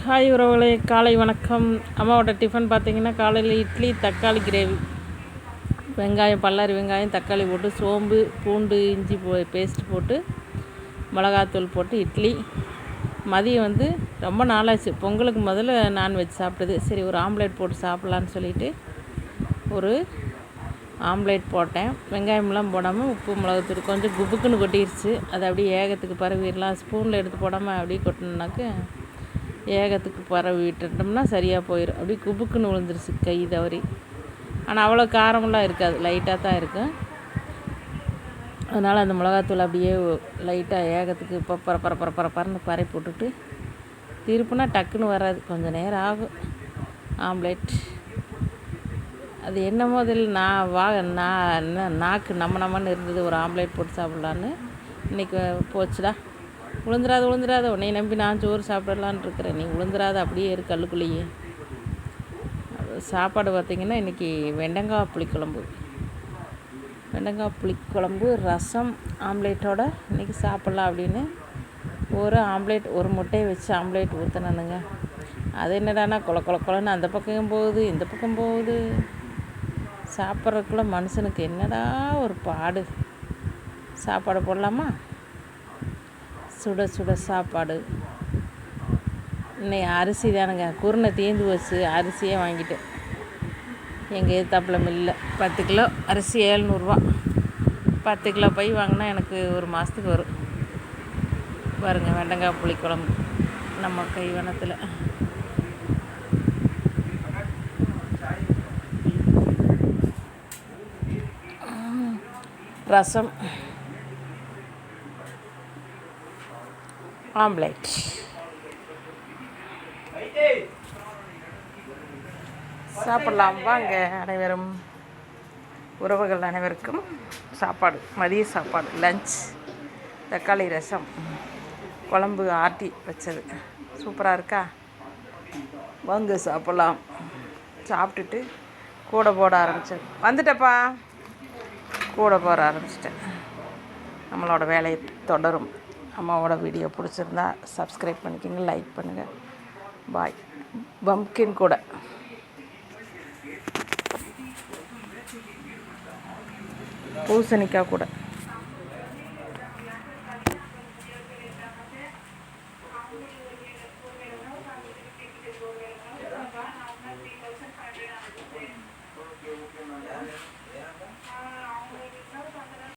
Hi உறவுகளே காலை வணக்கம். அம்மாவோட டிஃபன் பார்த்தீங்கன்னா காலையில் இட்லி தக்காளி கிரேவி. வெங்காயம் பல்லாரி வெங்காயம் தக்காளி போட்டு சோம்பு பூண்டு இஞ்சி போ பேஸ்ட் போட்டு மிளகாத்தூள் போட்டு இட்லி. மதியம் வந்து ரொம்ப நாளாச்சு. பொங்கலுக்கு முதல்ல நான்வெஜ் சாப்பிட்டது. சரி ஒரு ஆம்லேட் போட்டு சாப்பிட்லான்னு சொல்லிட்டு ஒரு ஆம்லேட் போட்டேன். வெங்காயம்லாம் போடாமல் உப்பு மிளகுத்தூள் கொஞ்சம் குபுக்குன்னு கொட்டிடுச்சு அது அப்படியே ஏகத்துக்கு பரவிடலாம். ஸ்பூனில் எடுத்து போடாமல் அப்படியே கொட்டினாக்க ஏகத்துக்கு பரவி விட்டுட்டோம்னா சரியாக போயிடும் அப்படியே குபுக்குன்னு விழுந்துருச்சு கை தவறி. ஆனால் அவ்வளோ காரமெல்லாம் இருக்காது. லைட்டாக தான் இருக்கும் அதனால் அந்த மிளகாத்தூள் அப்படியே லைட்டாக ஏகத்துக்கு இப்போ பர பர பர பர பரன்னு பறை போட்டுட்டு திருப்புனா டக்குன்னு வராது. கொஞ்சம் நேரம் ஆகும். ஆம்லேட். அது என்னமோ அதில் நான் வா நான் என்ன நாக்கு நம்ம நம்மன்னு இருந்தது ஒரு ஆம்லேட் போட்டு சாப்பிட்லான்னு. இன்றைக்கி போச்சுடா. உளுந்துராத உளுந்துராத உன்னை நம்பி நான் சோறு சாப்பிடலான்னு இருக்கிறேன். நீ உளுந்துராத அப்படியே இரு கல்லுக்குள்ளேயே. சாப்பாடு பார்த்திங்கன்னா இன்றைக்கி வெண்டங்காய் புளிக்குழம்பு. வெண்டங்காய் புளிக்குழம்பு ரசம் ஆம்லேட்டோட இன்றைக்கி சாப்பிட்லாம் அப்படின்னு ஒரு ஆம்லேட் ஒரு முட்டையை வச்சு ஆம்லேட் ஊற்றினானுங்க அது என்னடானா கொல கொல கொலன்னு அந்த பக்கம் போகுது இந்த பக்கம் போகுது. சாப்பிட்றதுக்குள்ள மனுஷனுக்கு என்னடா ஒரு பாடு. சாப்பாடு போடலாமா? சுட சுட சாப்பாடு. இன்னைக்கு அரிசி தானுங்க. குருணை தீந்து வச்சு அரிசியே வாங்கிட்டேன். எங்கள் எதிர்த்தாப்பில் மில்ல. பத்து கிலோ அரிசி ஏழ்நூறுவா பத்து கிலோ பை வாங்கினா எனக்கு ஒரு மாதத்துக்கு வரும். பாருங்கள் வெண்டங்காய் புளிக்குழம்பு. நம்ம கைவனத்தில். ரசம். ஆம்லேட். சாப்பிடலாம். வாங்க அனைவரும். உறவுகள் அனைவருக்கும் சாப்பாடு மதிய சாப்பாடு லஞ்ச் தக்காளி ரசம் குழம்பு ஆட்டி வச்சது. சூப்பராக இருக்கா? வாங்க சாப்பிட்லாம். சாப்பிட்டுட்டு கூட போட ஆரம்பிச்சது வந்துட்டப்பா கூட போட ஆரம்பிச்சிட்டேன். நம்மளோட வேலையை தொடரும். அம்மாவோட வீடியோ பிடிச்சிருந்தா சப்ஸ்கிரைப் பண்ணிக்கோங்க லைக் பண்ணுங்கள் பாய் பம்கின் கூட. பூசணிக்காய் கூட. Okay,